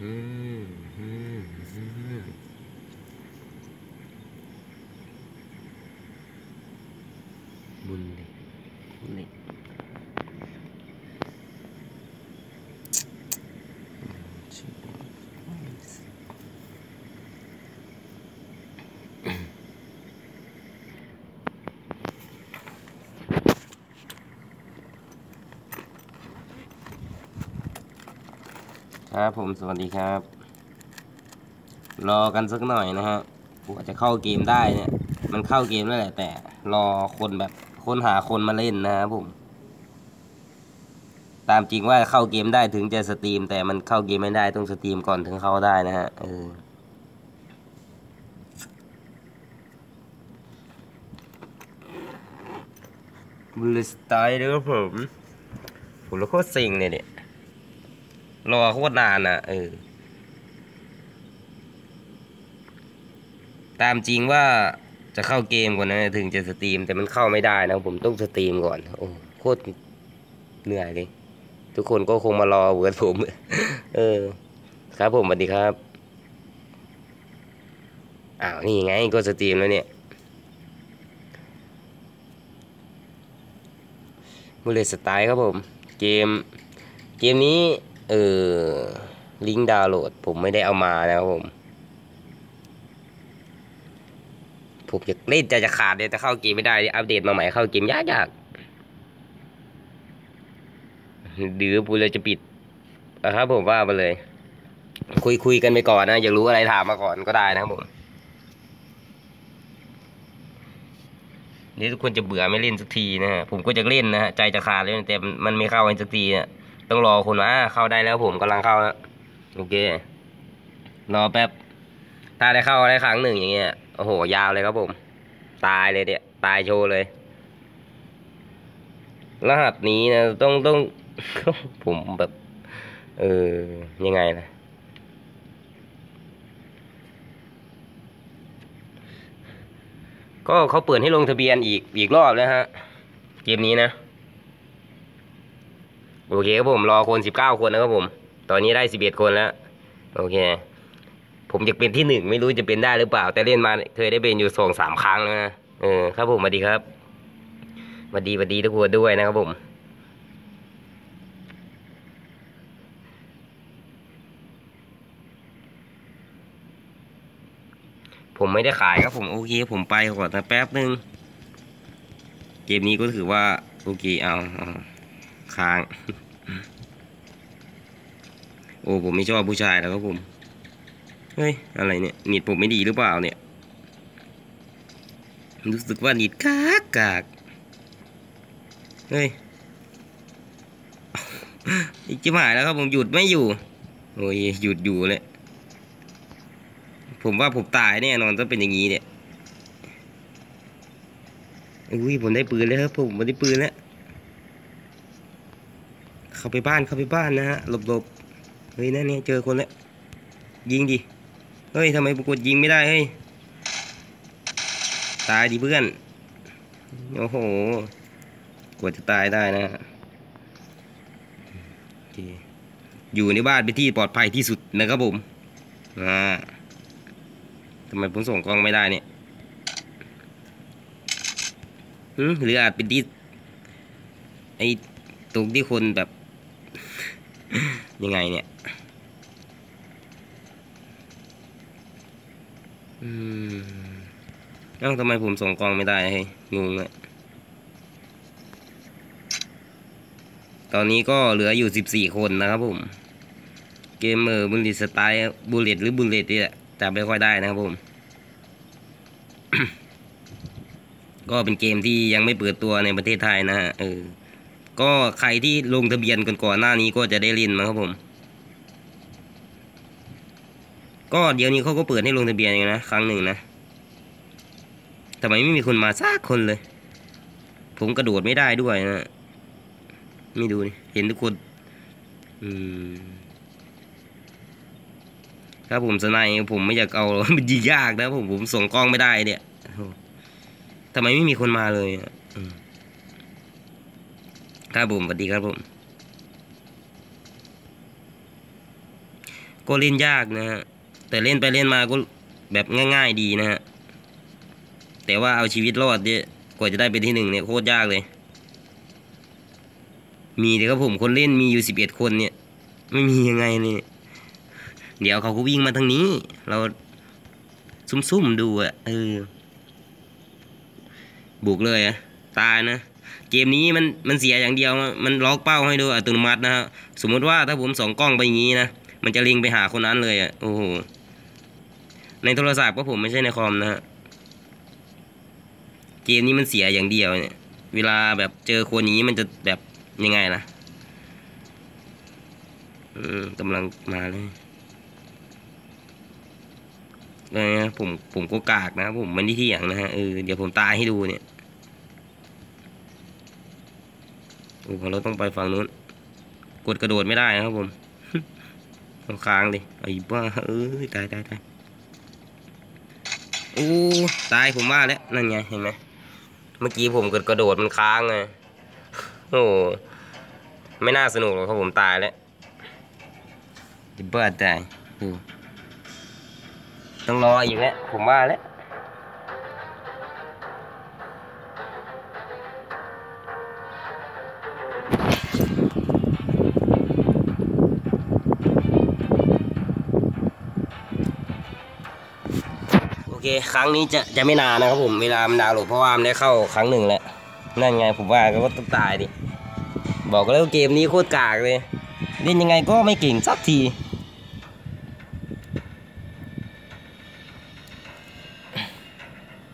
อืมอืมอืมบุญเลยบุญเลย ครับผมสวัสดีครับ รอกันสักหน่อยนะฮะกว่าจะเข้าเกมได้เนี่ย มันเข้าเกมแล้วแหละ แต่รอคนแบบค้นหาคนมาเล่นนะครับผม ตามจริงว่าเข้าเกมได้ถึงจะสตรีม แต่มันเข้าเกมไม่ได้ต้องสตรีมก่อนถึงเข้าได้นะฮะเออบุลสไตล์นะครับผมผมแล้วโคตรเซ็งเลยเนี่ย รอโคตรนานอะ เออ ตามจริงว่าจะเข้าเกมก่อนนะถึงจะสตรีม แต่มันเข้าไม่ได้นะ ผมต้องสตรีมก่อน โอ้โคตรเหนื่อยเลย ทุกคนก็คงมารอเหมือนผม เออ ครับผมสวัสดีครับ อ้าว นี่ไงก็สตรีมแล้วเนี่ยมูเลสไตล์ครับผม เกม เกมนี้ เออ ลิงก์ดาวน์โหลด ผมไม่ได้เอามานะครับผม ผมจะเล่นใจจะขาดเลยแต่เข้าเกมไม่ได้ อัปเดตมาใหม่เข้าเกมยากยากหรือปูเลยจะปิดอะครับผมว่าไปเลย คุยคุยกันไปก่อนนะ อยากรู้อะไรถามมาก่อนก็ได้นะครับผมนี่ทุกคนจะเบื่อไม่เล่นสักทีนะฮะผมก็จะเล่นนะฮะใจจะขาดเลยแต่มันไม่เข้ากันสักทีอะ ต้องรอคนว่าเข้าได้แล้วผมกำลังเข้าแล้วโอเค รอแป๊บ ถ้าได้เข้าได้ครั้งหนึ่งอย่างเงี้ย โอ้โห ยาวเลยครับผม ตายเลยเนี่ยตายโชว์เลย รหัสนี้นะ ต้องต้อง ผมแบบ เออ ยังไงนะก็เขาเปิดให้ลงทะเบียนอีกอีกรอบแล้วฮะ เกมนี้นะ โอเคครับผมรอคนสิบเก้าคนนะครับผม ตอนนี้ได้สิบเอ็ดคนแล้ว โอเค ผมอยากเป็นที่หนึ่งไม่รู้จะเป็นได้หรือเปล่า แต่เล่นมาเคยได้เป็นอยู่สองสามครั้งแล้วนะเออครับผมสวัสดีครับสวัสดีสวัสดีทุกคนด้วยนะครับผมผมไม่ได้ขายครับผมโอเคผมไปก่อนนะแป๊บนึง เกมนี้ก็ถือว่า โอเคเอาเอา ค้าง โอ้ผมไม่ชอบผู้ชายแล้วครับผม เฮ้ย อะไรเนี่ยเน็ตผมไม่ดีหรือเปล่าเนี่ย รู้สึกว่าเน็ตกากกากเฮ้ยอีกจิ๋หายแล้วครับผมหยุดไม่อยู่ โอ้ยหยุดอยู่เลย ผมว่าผมตายแน่นอนต้องเป็นอย่างนี้เนี่ยอุ้ยผมได้ปืนแล้วครับผมผมได้ปืนแล้ว เข้าไปบ้านเข้าไปบ้านนะฮะหลบหลบเฮ้ยนั่นเนี่ยเจอคนแล้วยิงดิเฮ้ยทำไมผมกดยิงไม่ได้เฮ้ยตายดิเพื่อนโอ้โหกว่าจะตายได้นะฮะโอเคอยู่ในบ้านเป็นที่ปลอดภัยที่สุดนะครับผมอ่าทำไมผมส่งกล้องไม่ได้เนี่ยหืมหรืออาจเป็นที่ไอ้ตรงที่คนแบบ ยังไงเนี่ย อืมเอ้าทำไมผมส่งกล้องไม่ได้เฮ้ยงงเลยตอนนี้ก็เหลืออยู่สิบสี่คนนะครับผม เกมเมอร์บุลเลตสไตล์บุลเลตหรือบุลเลตนี่แหละจำไม่ค่อยได้นะครับผม ก็เป็นเกมที่ยังไม่เปิดตัวในประเทศไทยนะฮะเออ ก็ใครที่ลงทะเบียนกันก่อนหน้านี้ก็จะได้เล่นมั้งครับผม ก็เดี๋ยวนี้เขาก็เปิดให้ลงทะเบียนเองนะครั้งหนึ่งนะทำไมไม่มีคนมาสักคนเลย ผมกระโดดไม่ได้ด้วยนะไม่ดูนี่เห็นทุกคนอืมถ้าผมสนด์ผมไม่อยากเอามันยิงยากนะผมผมส่งกล้องไม่ได้เนี่ยทำไมไม่มีคนมาเลยอะ ครับผมสวัสดีครับผมก็เล่นยากนะฮะแต่เล่นไปเล่นมาก็แบบง่าย ๆ ดีนะฮะแต่ว่าเอาชีวิตรอดเนี่ยกว่าจะได้เป็นที่หนึ่งเนี่ยโคตรยากเลย มีแต่ครับผมคนเล่นมีอยู่สิบเอ็ดคนเนี่ย ไม่มียังไงเนี่ยเดี๋ยวเขาก็วิ่งมาทางนี้ เราซุ่มๆดูอะเออบุกเลยอะตายนะ เกมนี้มันมันเสียอย่างเดียวมันล็อกเป้าให้ดยอัตโนมัตินะฮะสมมติว่าถ้าผมสองกล้องไปอย่างนี้นะมันจะล็งไปหาคนนั้นเลยอะโอ้โหในโทรศัพท์ก็ผมไม่ใช่ในคอมนะฮะเกมนี้มันเสียอย่างเดียวเนี่ย เวลาแบบเจอคนนี้มันจะแบบยังไงล่ะกำลังมาเลยเลยนะผมผมก็กากนะผมมันที่เที่ยงนะฮะเออเดี๋ยวผมตายให้ดูเนี่ย โอ้เราต้องไปฝั่งนู้น กดกระโดดไม่ได้นะครับผมต้องค้างดิไอ้บ้าเอ้ยตายตายตายโอ้ตายผมว่าแล้วนั่นไงเห็นไหมเมื่อกี้ผมกดกระโดดมันค้างไงโอ้ไม่น่าสนุกหรอกครับผมตายแล้วไอ้บ้าตายต้องรออีกแล้วผมว่าแล้ว คครั้งนี้จะจะไม่นานนะครับผมเวลามันดาวโหลดเพราะว่ามันได้เข้าครั้งหนึ่งแล้วนั่นไงผมว่าก็ต้องตายดิบอกแล้วเกมนี้โคตรกากเลยเล่นยังไงก็ไม่เก่งสักที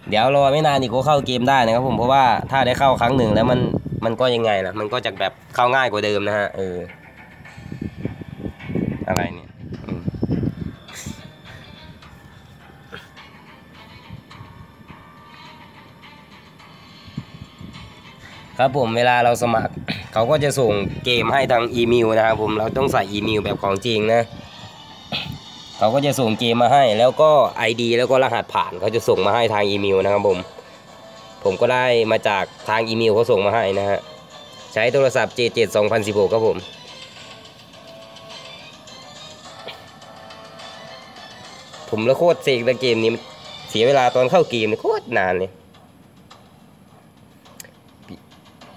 เดี๋ยวรอไม่นานอีกก็เข้าเกมได้นะครับผมเพราะว่าถ้าได้เข้าครั้งหนึ่งแล้วมันมันก็ยังไงล่ะมันก็จะแบบเข้าง่ายกว่าเดิมนะฮะเอออะไรเนี่ย ครับผมเวลาเราสมัคร เขาก็จะส่งเกมให้ทางอีเมลนะครับผมเราต้องใส่อีเมลแบบของจริงนะ เขาก็จะส่งเกมมาให้ แล้วก็ ID แล้วก็รหัสผ่านเขาจะส่งมาให้ทางอีเมลนะครับผม ผมก็ได้มาจากทางอีเมลเขาส่งมาให้นะฮะใช้โทรศัพท์ J7 2016ครับผมผมแล้วโคตรเสกแต่เกมนี้เสียเวลาตอนเข้าเกมโคตรนานเลย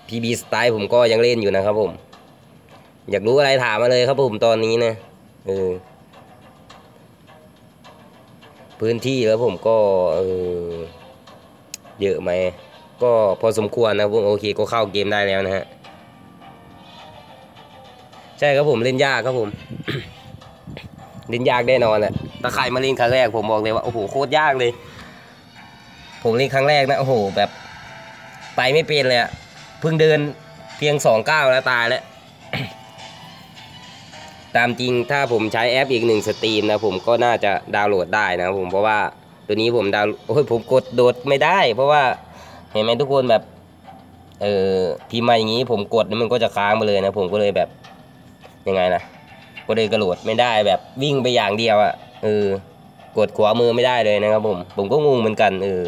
พีบีสไตล์ผมก็ยังเล่นอยู่นะครับผม อยากรู้อะไรถามมาเลยครับผมตอนนี้นะเออพื้นที่แล้วผมก็เออเยอะไหมก็พอสมควรนะผมโอเคก็เข้าเกมได้แล้วนะฮะใช่ครับผมเล่นยากครับผม เล่นยากแน่นอนแหละถ้าใครมาเล่นครั้งแรกผมบอกเลยว่าโอ้โหโคตรยากเลย ผมเล่นครั้งแรกนะโอ้โหแบบไปไม่เป็นเลยอะ เพิ่งเดินเพียงสองก้าวแล้วตายแล้ว ตามจริงถ้าผมใช้แอปอีกหนึ่งสตรีมนะผมก็น่าจะดาวน์โหลดได้นะผมเพราะว่าตัวนี้ผมดาวโอ้ยผมกดโดดไม่ได้ เพราะว่าเห็นไหมทุกคนแบบเออพิมพ์มาอย่างนี้ผมกดมันก็จะค้างไปเลยนะ ผมก็เลยแบบยังไงนะก็เลยกระโดดไม่ได้แบบวิ่งไปอย่างเดียวอะ่ะเออกดขวามือไม่ได้เลยนะครับผม ผมก็งงเหมือนกันเออ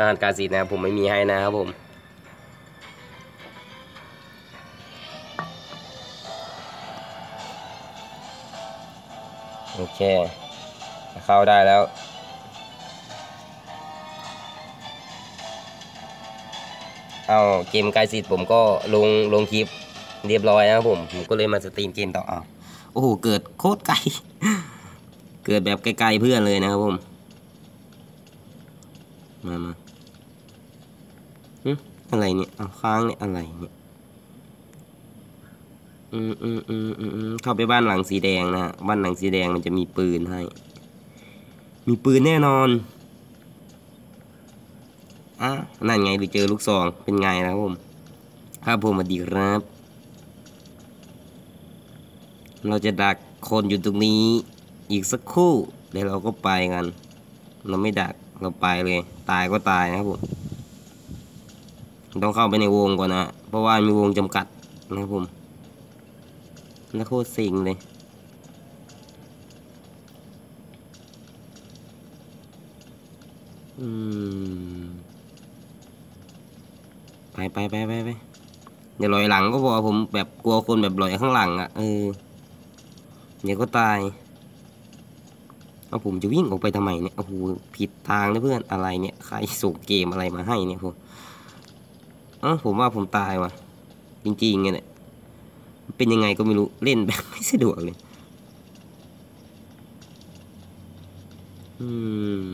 รหัสการสีนะครับผมไม่มีให้นะครับผมโอเค เข้าได้แล้ว เอาเกมกายสิทธิ์ผมก็ลงลงคลิปเรียบร้อยนะครับผม ผมก็เลยมาสตรีมเกมต่อเอาโอ้โห เกิดโคตรไกล เกิดแบบไกลๆเพื่อนเลยนะครับผม มามา อะไรเนี่ยเอาค้างเนี่ยอะไรเนี่ยอืมอืมอืมอืมอืมเข้าไปบ้านหลังสีแดงนะบ้านหลังสีแดงมันจะมีปืนให้ มีปืนแน่นอนอะนั่นไงไปเจอลูกซองเป็นไงนะครับผมครับผมสวัสดีครับ เราจะดักคนอยู่ตรงนี้ อีกสักครู่เดี๋ยวเราก็ไปกัน เราไม่ดักเราไปเลย ตายก็ตายนะครับผม ต้องเข้าไปในวงก่อนนะเพราะว่ามีวงจำกัดนะครับผมแล้วโคตรสิงเลยอืมไปไปไปไปไปอย่าลอยหลังก็พอผมแบบกลัวคนแบบลอยข้างหลังอะ่ะเออเดี๋ยวก็ตายเอาผมจะวิ่งออกไปทำไมเนี่ยโอ้โหผิดทางนะเพื่อนอะไรเนี่ยใครส่งเกมอะไรมาให้เนี่ยผม เอ้าผมว่าผมตายว่ะ จริงๆไงเนี่ยเป็นยังไงก็ไม่รู้เล่นแบบไม่สะดวกเลยอื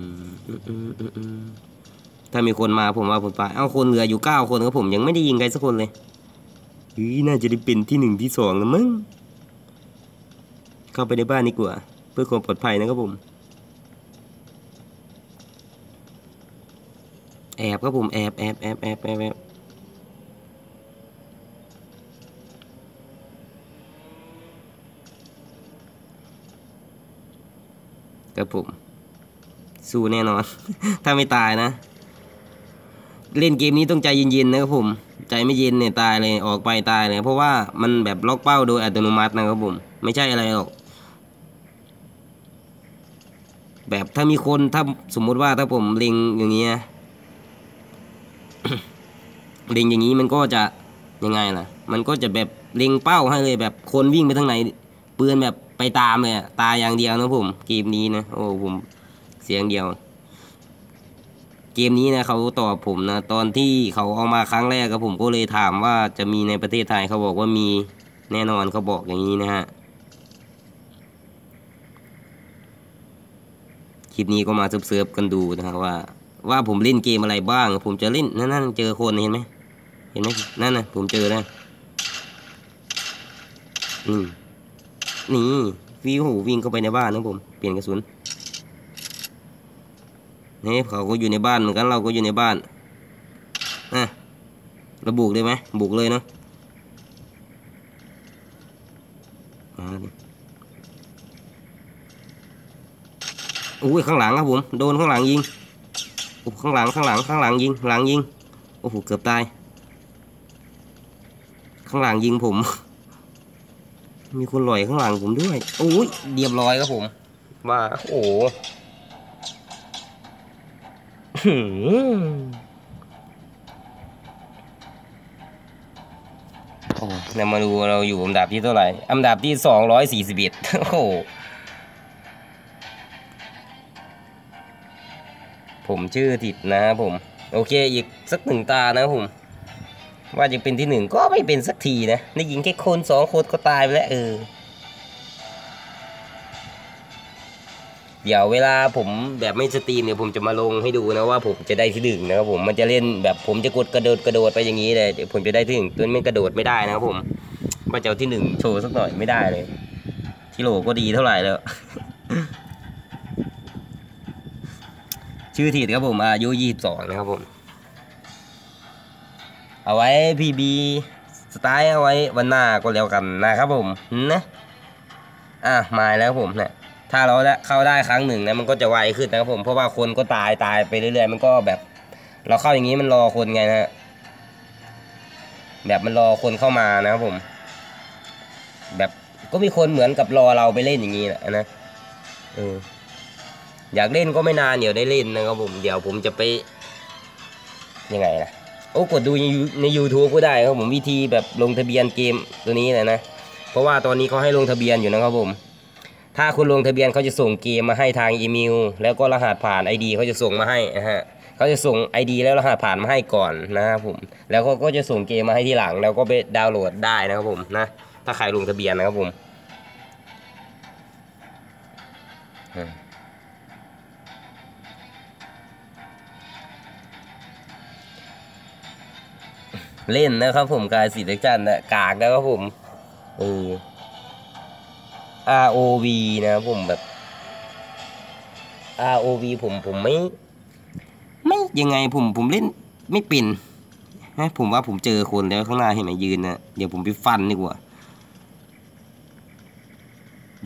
มอืมอืมอืมถ้ามีคนมาผมว่าผมตาย เอ้าคนเหลืออยู่เก้าคนครับผมยังไม่ได้ยิงใครสักคนเลยเฮ้ยน่าจะได้เป็นที่หนึ่งที่สองแล้วมั้งเข้าไปในบ้านดีกว่า เพื่อความปลอดภัยนะครับผมแอบครับผมแอบแอบแอบแอบแอบแอบ ครับผม สู้แน่นอน ถ้าไม่ตายนะ เล่นเกมนี้ต้องใจเย็นๆนะครับผม ใจไม่เย็นเนี่ยตายเลยออกไปตายเลยเพราะว่ามันแบบล็อกเป้าโดยอัตโนมัตินะครับผม ไม่ใช่อะไรหรอก แบบถ้ามีคนถ้าสมมุติว่าถ้าผมเล็งอย่างเงี้ยเล็งอย่างนี้มันก็จะยังไงล่ะ มันก็จะแบบเล็งเป้าให้เลยแบบคนวิ่งไปทางไหนปืนแบบ ไปตามเลยตายอย่างเดียวนะผมเกมนี้นะโอ้ผมเสียงเดียว เกมนี้นะเขาตอบผมนะตอนที่เขาเอามาครั้งแรกกับผมก็เลยถามว่าจะมีในประเทศไทยเขาบอกว่ามีแน่นอนเขาบอกอย่างนี้นะฮะคลิปนี้ก็มาเซิร์ฟๆกันดูนะครับว่า ว่าผมเล่นเกมอะไรบ้าง ผมจะเล่นนั่นนั่นเจอคนเห็นไหมเห็นไหมนั่นนะผมเจอแล้วนี่ นี่วิววิ่งเข้าไปในบ้านนะผม เปลี่ยนกระสุนนี่เขาก็อยู่ในบ้านเหมือนกันเราก็อยู่ในบ้านอะราบุกเลยไหมบุกเลยเนาะมาดิอุ้ยข้างหลังครับผมโดนข้างหลังยิงโอ้ข้างหลังข้างหลังข้างหลังยิงหลังยิงโอ้โหเกือบตายข้างหลังยิงผม มีคนลอยข้างหลังผมด้วยโอ้ยเรียบร้อยครับผมว่าโอ้โหหืมโอ้เรามาดูเราอยู่อันดับที่เท่าไหร่ อันดับที่สองร้อยสี่สิบเอ็ดโอ้โห ผมชื่อติดนะครับผม โอเค อีกสักหนึ่งตานะครับผม ว่าจะเป็นที่หนึ่งก็ไม่เป็นสักทีนะได้ยิงแค่คนสองคนก็ตายไปแล้วเออ เดี๋ยวเวลาผมแบบไม่สตรีมเนี่ยผมจะมาลงให้ดูนะว่าผมจะได้ที่หนึ่งนะครับผมมันจะเล่นแบบผมจะกดกระโดดกระโดดไปอย่างนี้เลยเดี๋ยวผมจะได้ที่หนึ่งตัวนี้มันกระโดดไม่ได้นะครับผมว่าจะเอาที่หนึ่งโชว์สักหน่อยไม่ได้เลย ที่โหลก็ดีเท่าไหร่แล้วชื่อทีดครับผมอายุยี่สิบสองนะครับผม เอาไว้พีบีสไตล์เอาไว้วันหน้าก็แล้วกันนะครับผมนะอะมาแล้วผมเนี่ยถ้าเราได้เข้าได้ครั้งหนึ่งนะมันก็จะไวขึ้นนะครับผมเพราะว่าคนก็ตายตายไปเรื่อยๆ มันก็แบบ เราเข้าอย่างนี้มันรอคนไงนะแบบมันรอคนเข้ามานะครับผม แบบก็มีคนเหมือนกับรอเราไปเล่นอย่างนี้แหละนะเอออยากเล่นก็ไม่นานเดี๋ยวได้เล่นนะครับผม เดี๋ยวผมจะไปยังไงล่ะ โอ้กดดูใน YouTube ก็ได้ครับผมวิธีแบบลงทะเบียนเกมตัวนี้แหละนะ เพราะว่าตอนนี้เขาให้ลงทะเบียนอยู่นะครับผม ถ้าคุณลงทะเบียนเขาจะส่งเกมมาให้ทางอีเมลแล้วก็รหัสผ่าน ID เขาจะส่งมาให้นะฮะเขาจะส่ง ID แล้วรหัสผ่านมาให้ก่อนนะครับผม แล้วก็ก็จะส่งเกมมาให้ที่หลัง แล้วก็ไปดาวน์โหลดได้นะครับผมนะ ถ้าใครลงทะเบียนนะครับผม เล่นนะครับผมกายสีเล็กจันนะกากนะครับผมเออ ROV นะครับผมแบบ ROV ผมผมไม่ ไม่ยังไงผมผมเล่นไม่เป็นนะผมว่าผมเจอคนแล้วข้างหน้าเห็นไหมยืนนะเดี๋ยวผมไปฟันดีกว่า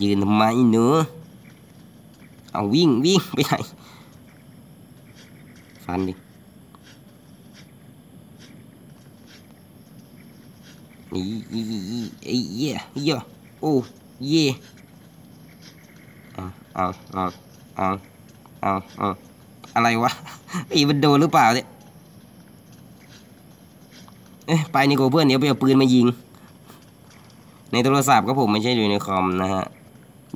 ยืนทำไมเนื้อเอาวิ่งวิ่งไปไหนฟันดิอีอีอีอีอี เย่เย่โอ้เย่เอาเอาเอาเอาเอาอาอะไรวะไอ้มันโดนหรือเปล่าเนี่ยเออ๊ะไปนี่กูเพื่อนเดี๋ยวไปเอาปืนมายิง ในโทรศัพท์ก็ผมไม่ใช่อยู่ในคอมนะฮะ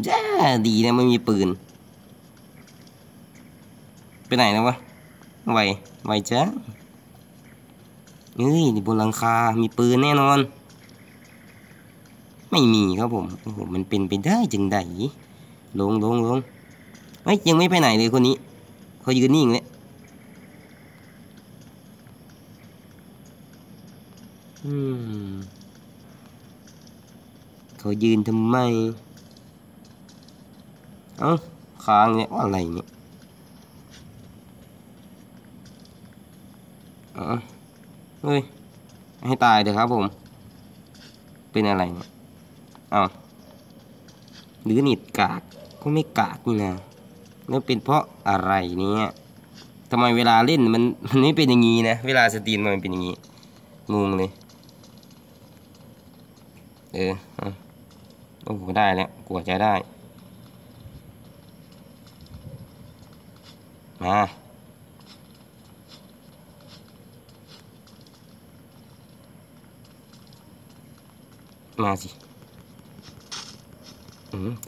จ้าดีนะไม่มีปืน ไปไหนแล้ววะไวไวจ้าเฮ้ยนี่บนหลังคา มีปืนแน่นอน ไม่มีครับผมโอ้โหมันเป็นไปได้จังไดลงลงลงเฮ้ยยังไม่ไปไหนเลยคนนี้เขายืนนิ่งเลยอืมเขายืนทำไม เอ้าค้างเนี่ยว่าอะไรเนี่ยอ๋อเฮ้ย ให้ตายเถอะครับผม เป็นอะไรเนี่ย อาหรือหนิดกากก็ไม่กากนี่นะแล้วเป็นเพราะอะไรเนี่ยทำไมเวลาเล่นมันมันไม่เป็นอย่างนี้นะ เวลาสตรีมมันเป็นอย่างนี้ งงเลย เออโอ้โหได้แล้วกลัวจะได้ มามาสิ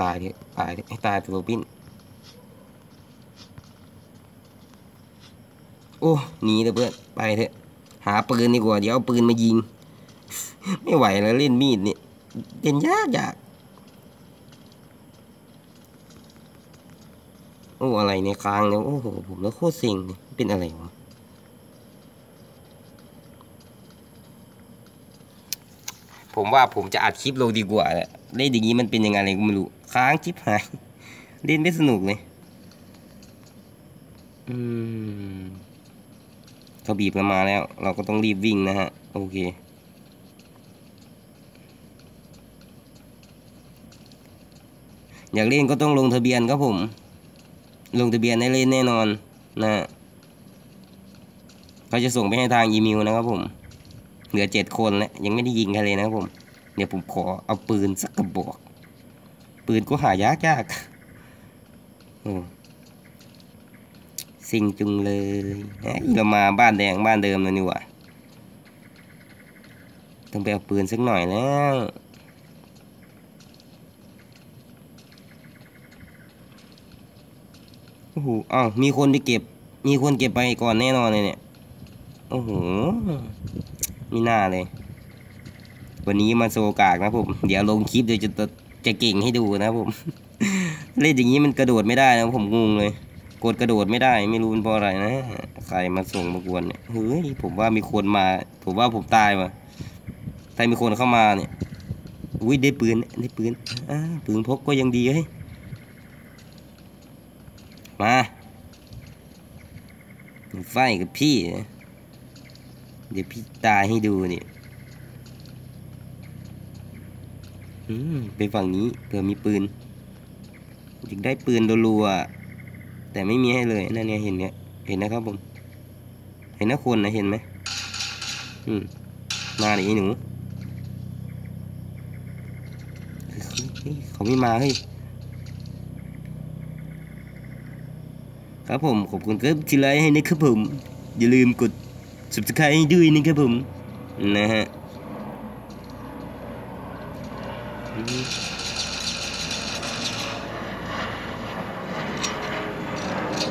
ตายดิตายดิให้ตายตัวปิ้นโอ้หนีเถอะเพื่อน ไปเถอะ หาปืนดีกว่า เดี๋ยวเอาปืนมายิง ไม่ไหวแล้วเล่นมีดเนี่ยเล่นยากยากโอ้อะไรในคางเนี่ยโอ้โหผมแล้วโคตรเซ็งเป็นอะไรวะ ผมว่าผมจะอัดคลิปลงดีกว่าแหละเล่นอย่างนี้มันเป็นยังไงอะไรก็ไม่รู้ค้างคลิปหายเล่นไม่สนุกเลยอืมเขาบีบกันมาแล้ว เราก็ต้องรีบวิ่งนะฮะ โอเค อยากเล่นก็ต้องลงทะเบียนครับผม ลงทะเบียนได้เล่นแน่นอนนะฮะเขาจะส่งไปให้ทางอีเมลนะครับผม เหลือเจ็ดคนแล้วยังไม่ได้ยิงใครเลยนะครับผม เดี๋ยวผมขอเอาปืนสักกระบอก ปืนก็หายากยากโอ้สิ่งจุงเลยเอ้ยเรามาบ้านแดงบ้านเดิมแล้วนี่หว่าต้องไปเอาปืนสักหน่อยแล้วโอ้โหอ้าวมีคนที่เก็บ มีคนเก็บไปก่อนแน่นอนเลยเนี่ย โอ้โห มีหน้าเลย วันนี้มาโซกากนะผม เดี๋ยวลงคลิปเดี๋ยวจะจะเก่งให้ดูนะผม เล่นอย่างนี้มันกระโดดไม่ได้นะผมงงเลย กดกระโดดไม่ได้ ไม่รู้เป็นเพราะอะไรนะ ใครมาส่งมากวนเนี่ย เฮ้ยผมว่ามีคนมา ผมว่าผมตายว่ะถ้ามีคนเข้ามาเนี่ย อุ้ยได้ปืนได้ปืนอ่าปืนพกก็ยังดีเฮ้ย มาไฟกับพี่นะ เดี๋ยวพี่ตายให้ดูเนี่อืมไปฝั่งนี้เผื่อมีปืนอยากได้ปืนรัวๆแต่ไม่มีให้เลยนั่นเนี่ยเห็นเนี่ยเห็นนะครับผมเห็นนะคนนะเห็นไหมอืมมาดิไอ้หนูเขาไม่มาเฮ้ยครับผมขอบคุณครับที่ไลค์ให้นะครับผม อย่าลืมกด subscribe ให้ด้วยนะครับผม นะฮะอืม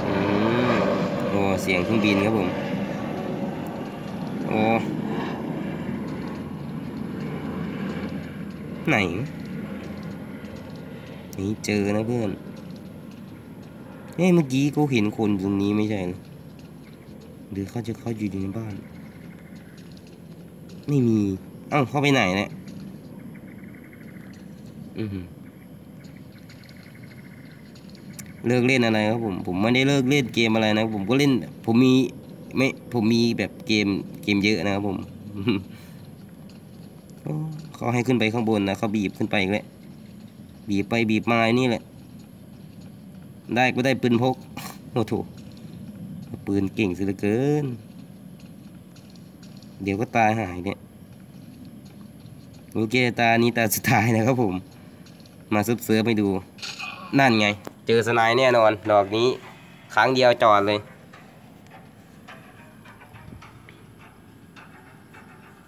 อืมโอ้เสียงเครื่องบินครับผม โอ้ไหน นี่เจอนะเพื่อนเอ้ยเมื่อกี้กูเห็นคนตรงนี้ไม่ใช่หรอ หรือเขาจะเขาอยู่ในบ้าน ไม่มีเอ้าเขาไปไหนเนี่ยอือหือเลิกเล่นอะไรครับผมผมไม่ได้เลิกเล่นเกมอะไรนะผมก็เล่น ผมมีไม่ผมมีแบบเกมเกมเยอะนะครับผมเขาให้ขึ้นไปข้างบนนะเขาบีบขึ้นไปอีกแล้วบีบไปบีบมาอ้นี่แหละ ได้ก็ได้ปืนพกโอ้โถ ปืนเก่งซะเหลือเกิน เดี๋ยวก็ตายหายเนี่ยโอเคตานี้ตาสุดท้ายนะครับผม มาซุบเสือไปดู นั่นไง เจอสไนด์แน่นอน ดอกนี้ครั้งเดียวจอดเลย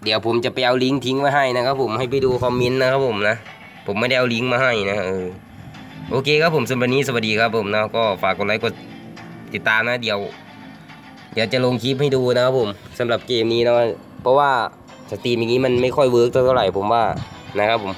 เดี๋ยวผมจะไปเอาลิงก์ทิ้งไว้ให้นะครับผมให้ไปดูคอมเมนต์นะครับผมนะ ผมไม่ได้เอาลิงก์มาให้นะเออโอเคครับผมสำหรับวันนี้สวัสดีครับผมนะก็ฝากกดไลค์กดติดตามนะเดี๋ยว ดี๋ยวจะลงคลิปให้ดูนะครับผมสำหรับเกมนี้นะเพราะว่าสตรีมอย่างนี้มันไม่ค่อยเวิร์กเท่าไหร่ผมว่านะครับผม